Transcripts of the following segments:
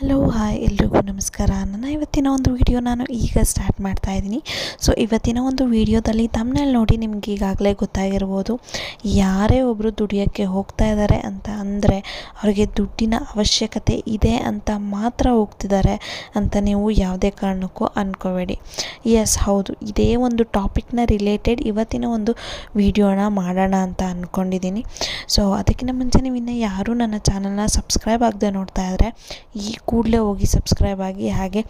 Hello hi ಎಲ್ರಿಗೂ ನಮಸ್ಕಾರ. ನನ್ನ ಇವತ್ತಿನ ಒಂದು ವಿಡಿಯೋ ನಾನು ಈಗ ಸ್ಟಾರ್ಟ್ ಮಾಡ್ತಾ ಇದ್ದೀನಿ. ಸೊ ಇವತ್ತಿನ ಒಂದು ವಿಡಿಯೋದಲ್ಲಿ ತಮ್ಮನಲ್ಲಿ ನೋಡಿ ನಿಮ್ಗೆ ಈಗಾಗಲೇ ಗೊತ್ತಾಗಿರ್ಬೋದು. ಯಾರೇ ಒಬ್ಬರು ದುಡಿಯೋಕ್ಕೆ ಹೋಗ್ತಾ ಇದ್ದಾರೆ ಅಂತ ಅಂದರೆ ಅವರಿಗೆ ದುಡ್ಡಿನ ಅವಶ್ಯಕತೆ ಇದೆ ಅಂತ ಮಾತ್ರ ಹೋಗ್ತಿದ್ದಾರೆ ಅಂತ ನೀವು ಯಾವುದೇ ಕಾರಣಕ್ಕೂ ಅಂದ್ಕೋಬೇಡಿ ಎಸ್ ಹೌದು, ಇದೇ ಒಂದು ಟಾಪಿಕ್ನ ರಿಲೇಟೆಡ್ ಇವತ್ತಿನ ಒಂದು ವಿಡಿಯೋನ ಮಾಡೋಣ ಅಂತ ಅಂದ್ಕೊಂಡಿದ್ದೀನಿ ಸೊ ಅದಕ್ಕಿಂತ ಮುಂಚೆ ನೀವು ಇನ್ನೂ ಯಾರೂ ನನ್ನ ಚಾನಲ್ನ ಸಬ್ಸ್ಕ್ರೈಬ್ ಆಗದೆ ನೋಡ್ತಾ ಇದ್ದರೆ ಈ ಕೂಡಲೇ ಹೋಗಿ ಸಬ್ಸ್ಕ್ರೈಬ್ ಆಗಿ ಹಾಗೆ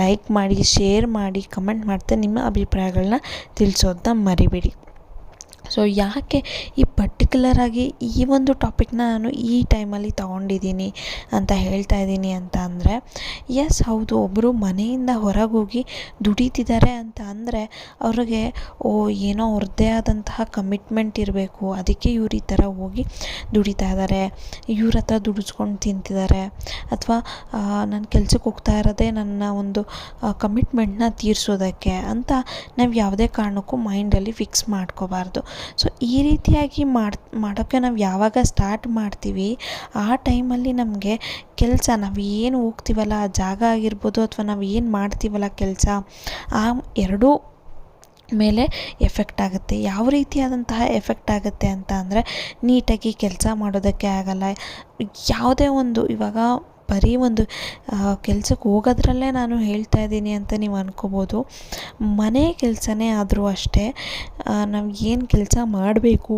ಲೈಕ್ ಮಾಡಿ ಶೇರ್ ಮಾಡಿ ಕಮೆಂಟ್ ಮಾಡ್ತಾ ನಿಮ್ಮ ಅಭಿಪ್ರಾಯಗಳನ್ನ ತಿಳಿಸೋದನ್ನ ಮರಿಬೇಡಿ. ಸೊ ಯಾಕೆ ಈ ಪರ್ಟಿಕ್ಯುಲರಾಗಿ ಈ ಒಂದು ಟಾಪಿಕ್ನ ನಾನು ಈ ಟೈಮಲ್ಲಿ ತೊಗೊಂಡಿದ್ದೀನಿ ಅಂತ ಹೇಳ್ತಾ ಇದ್ದೀನಿ ಅಂತ ಅಂದರೆ ಎಸ್ ಹೌದು ಒಬ್ಬರು ಮನೆಯಿಂದ ಹೊರಗೆ ಹೋಗಿ ದುಡಿತಿದ್ದಾರೆ ಅಂತ ಅಂದರೆ ಅವ್ರಿಗೆ, ಓ, ಏನೋ ಅವ್ರದ್ದೇ ಆದಂತಹ ಕಮಿಟ್ಮೆಂಟ್ ಇರಬೇಕು. ಅದಕ್ಕೆ ಇವ್ರು ಈ ಥರ ಹೋಗಿ ದುಡಿತಾ ಇದ್ದಾರೆ. ಇವ್ರ ಹತ್ರ ದುಡಿಸ್ಕೊಂಡು ತಿಂತಿದ್ದಾರೆ. ಅಥವಾ ನಾನು ಕೆಲ್ಸಕ್ಕೆ ಹೋಗ್ತಾ ಇರೋದೇ ನನ್ನ ಒಂದು ಕಮಿಟ್ಮೆಂಟ್ನ ತೀರಿಸೋದಕ್ಕೆ ಅಂತ ನಾವು ಯಾವುದೇ ಕಾರಣಕ್ಕೂ ಮೈಂಡಲ್ಲಿ ಫಿಕ್ಸ್ ಮಾಡ್ಕೋಬಾರ್ದು. ಸೊ ಈ ರೀತಿಯಾಗಿ ಮಾಡಿ, ಮಾಡೋಕ್ಕೆ ನಾವು ಯಾವಾಗ ಸ್ಟಾರ್ಟ್ ಮಾಡ್ತೀವಿ, ಆ ಟೈಮಲ್ಲಿ ನಮಗೆ ಕೆಲಸ, ನಾವು ಏನು ಹೋಗ್ತೀವಲ್ಲ, ಆ ಜಾಗ ಆಗಿರ್ಬೋದು ಅಥವಾ ನಾವು ಏನು ಮಾಡ್ತೀವಲ್ಲ ಕೆಲಸ, ಆ ಎರಡೂ ಮೇಲೆ ಎಫೆಕ್ಟ್ ಆಗುತ್ತೆ. ಯಾವ ರೀತಿಯಾದಂತಹ ಎಫೆಕ್ಟ್ ಆಗುತ್ತೆ ಅಂತ ಅಂದರೆ, ನೀಟಾಗಿ ಕೆಲಸ ಮಾಡೋದಕ್ಕೆ ಆಗಲ್ಲ. ಯಾವುದೇ ಒಂದು ಇವಾಗ ಬರೀ ಒಂದು ಕೆಲ್ಸಕ್ಕೆ ಹೋಗೋದ್ರಲ್ಲೇ ನಾನು ಹೇಳ್ತಾ ಇದ್ದೀನಿ ಅಂತ ನೀವು ಅನ್ಕೋಬೋದು. ಮನೆ ಕೆಲಸನೇ ಆದರೂ ಅಷ್ಟೇ ನಾವು ಏನು ಕೆಲಸ ಮಾಡಬೇಕು?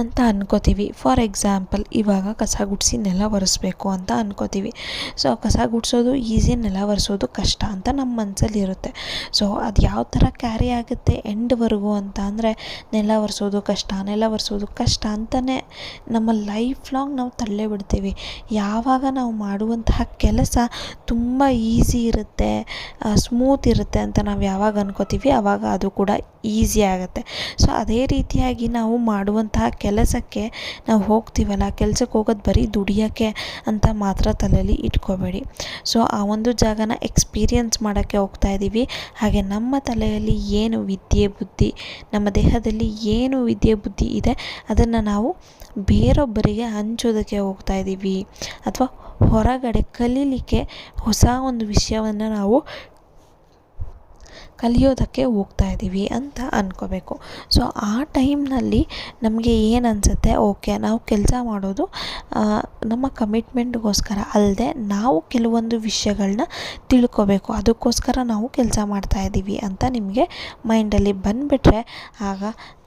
ಅಂತ ಅನ್ಕೋತೀವಿ. ಫಾರ್ ಎಕ್ಸಾಂಪಲ್ ಇವಾಗ ಕಸ ಗುಡಿಸಿ ನೆಲ ಒರೆಸ್ಬೇಕು ಅಂತ ಅನ್ಕೋತೀವಿ. ಸೊ ಕಸ ಗುಡಿಸೋದು ಈಸಿ ನೆಲ ಒರೆಸೋದು ಕಷ್ಟ ಅಂತ ನಮ್ಮ ಮನಸ್ಸಲ್ಲಿ ಇರುತ್ತೆ. ಸೊ ಅದು ಯಾವ ಥರ ಕ್ಯಾರಿ ಆಗುತ್ತೆ ಎಂಡ್ವರೆಗೂ ಅಂತ ಅಂದರೆ ನೆಲ ಒರೆಸೋದು ಕಷ್ಟ, ನೆಲ ಒರೆಸೋದು ಕಷ್ಟ ಅಂತಲೇ ನಮ್ಮ ಲೈಫ್ ಲಾಂಗ್ ನಾವು ತಳ್ಳೆ ಬಿಡ್ತೀವಿ. ಯಾವಾಗ ನಾವು ಮಾಡುವಂತಹ ಕೆಲಸ ತುಂಬ ಈಸಿ ಇರುತ್ತೆ ಸ್ಮೂತ್ ಇರುತ್ತೆ ಅಂತ ನಾವು ಯಾವಾಗ ಅನ್ಕೋತೀವಿ ಆವಾಗ ಅದು ಕೂಡ ಈಸಿ ಆಗುತ್ತೆ. ಸೊ ಅದೇ ರೀತಿಯಾಗಿ ನಾವು ಮಾಡುವಂತಹ ಕೆಲಸಕ್ಕೆ ನಾವು ಹೋಗ್ತೀವಲ್ಲ, ಕೆಲಸಕ್ಕೆ ಹೋಗೋದು ಬರೀ ದುಡಿಯೋಕ್ಕೆ ಅಂತ ಮಾತ್ರ ತಲೆಯಲ್ಲಿ ಇಟ್ಕೋಬೇಡಿ. ಸೊ ಆ ಒಂದು ಜಾಗನ ಎಕ್ಸ್ಪೀರಿಯನ್ಸ್ ಮಾಡೋಕ್ಕೆ ಹೋಗ್ತಾ ಇದ್ದೀವಿ ಹಾಗೆ ನಮ್ಮ ತಲೆಯಲ್ಲಿ ಏನು ವಿದ್ಯೆ ಬುದ್ಧಿ, ನಮ್ಮ ದೇಹದಲ್ಲಿ ಏನು ವಿದ್ಯೆ ಬುದ್ಧಿ ಇದೆ, ಅದನ್ನು ನಾವು ಬೇರೊಬ್ಬರಿಗೆ ಹಂಚೋದಕ್ಕೆ ಹೋಗ್ತಾ ಇದ್ದೀವಿ ಅಥವಾ ಹೊರಗಡೆ ಕಲೀಲಿಕ್ಕೆ ಹೊಸ ಒಂದು ವಿಷಯವನ್ನು ನಾವು ಕಲಿಯೋದಕ್ಕೆ ಹೋಗ್ತಾ ಇದ್ದೀವಿ ಅಂತ ಅಂದ್ಕೋಬೇಕು ಸೊ ಆ ಟೈಮ್ನಲ್ಲಿ ನಮಗೆ ಏನು ಅನಿಸುತ್ತೆ? ಓಕೆ ನಾವು ಕೆಲಸ ಮಾಡೋದು ನಮ್ಮ ಕಮಿಟ್ಮೆಂಟ್ಗೋಸ್ಕರ ಅಲ್ಲದೆ ನಾವು ಕೆಲವೊಂದು ವಿಷಯಗಳನ್ನ ತಿಳ್ಕೋಬೇಕು. ಅದಕ್ಕೋಸ್ಕರ ನಾವು ಕೆಲಸ ಮಾಡ್ತಾ ಇದ್ದೀವಿ ಅಂತ ನಿಮಗೆ ಮೈಂಡಲ್ಲಿ ಬಂದುಬಿಟ್ರೆ ಆಗ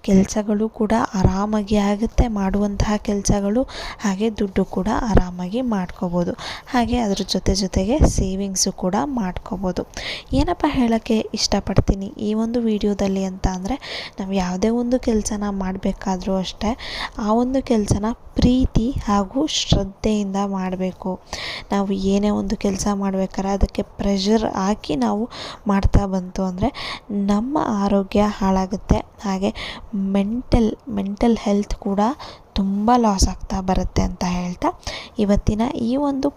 ಕೆಲಸಗಳು ಕೂಡ ಆರಾಮಾಗಿ ಆಗುತ್ತೆ. ಮಾಡುವಂತಹ ಕೆಲಸಗಳು, ಹಾಗೆ ದುಡ್ಡು ಕೂಡ ಆರಾಮಾಗಿ ಮಾಡ್ಕೋಬೋದು. ಹಾಗೆ ಅದ್ರ ಜೊತೆ ಜೊತೆಗೆ ಸೇವಿಂಗ್ಸು ಕೂಡ ಮಾಡ್ಕೋಬೋದು. ಏನಪ್ಪ ಹೇಳೋಕ್ಕೆ ಇಷ್ಟಪಡ್ತೀನಿ. ಈ ಒಂದು ವಿಡಿಯೋದಲ್ಲಿ ಅಂತ ಅಂದರೆ ನಾವು ಯಾವುದೇ ಒಂದು ಕೆಲಸನ ಮಾಡಬೇಕಾದ್ರೂ ಅಷ್ಟೇ ಆ ಒಂದು ಕೆಲಸನ ಪ್ರೀತಿ ಹಾಗೂ ಶ್ರದ್ಧೆಯಿಂದ ಮಾಡಬೇಕು. ನಾವು ಏನೇ ಒಂದು ಕೆಲಸ ಮಾಡಬೇಕಾದ್ರೆ ಅದಕ್ಕೆ ಪ್ರೆಷರ್ ಹಾಕಿ ನಾವು ಮಾಡ್ತಾ ಬಂತು ಅಂದರೆ ನಮ್ಮ ಆರೋಗ್ಯ ಹಾಳಾಗುತ್ತೆ. ಹಾಗೆ ಮೆಂಟಲ್ ಮೆಂಟಲ್ ಹೆಲ್ತ್ ಕೂಡ ತುಂಬ ಲಾಸ್ ಆಗ್ತಾ ಬರುತ್ತೆ ಅಂತ ಹೇಳ್ತಾ ಇವತ್ತಿನ ಈ ಒಂದು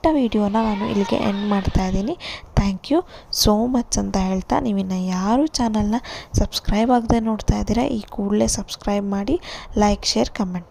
ಪುಟ್ಟ ವಿಡಿಯೋನ ನಾನು ಇಲ್ಲಿಗೆ ಎಂಡ್ ಮಾಡ್ತಾ ಇದ್ದೀನಿ. ಥ್ಯಾಂಕ್ ಯು ಸೋ ಮಚ್ ಅಂತ ಹೇಳ್ತಾ ನೀವಿನ್ನು ಯಾರು ಚಾನಲ್ನ ಸಬ್ಸ್ಕ್ರೈಬ್ ಆಗದೆ ನೋಡ್ತಾ ಇದ್ದೀರಾ, ಈ ಕೂಡಲೇ ಸಬ್ಸ್ಕ್ರೈಬ್ ಮಾಡಿ ಲೈಕ್ ಶೇರ್ ಕಮೆಂಟ್